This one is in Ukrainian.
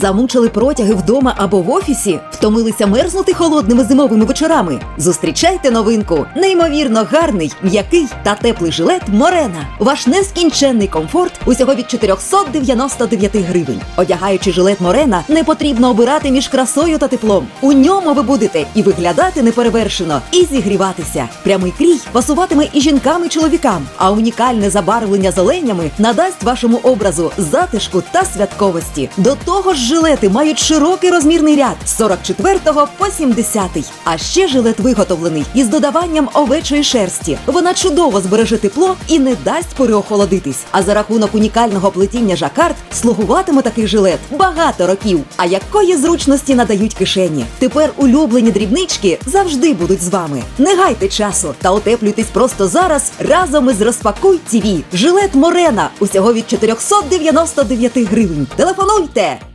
Замучили протяги вдома або в офісі? Втомилися мерзнути холодними зимовими вечорами? Зустрічайте новинку! Неймовірно гарний, м'який та теплий жилет Морена. Ваш нескінченний комфорт усього від 499 гривень. Одягаючи жилет Морена, не потрібно обирати між красою та теплом. У ньому ви будете і виглядати неперевершено, і зігріватися. Прямий крій пасуватиме і жінкам, і чоловікам, а унікальне забарвлення зеленями надасть вашому образу затишку та святковості. До того ж, жилети мають широкий розмірний ряд з 44 по 70. А ще жилет виготовлений із додаванням овечої шерсті. Вона чудово збереже тепло і не дасть переохолодитись. А за рахунок унікального плетіння жакард слугуватиме такий жилет багато років. А якої зручності надають кишені? Тепер улюблені дрібнички завжди будуть з вами. Не гайте часу та утеплюйтесь просто зараз разом із розпакуй ТІВІ. Жилет Морена усього від 499 гривень. Телефонуйте!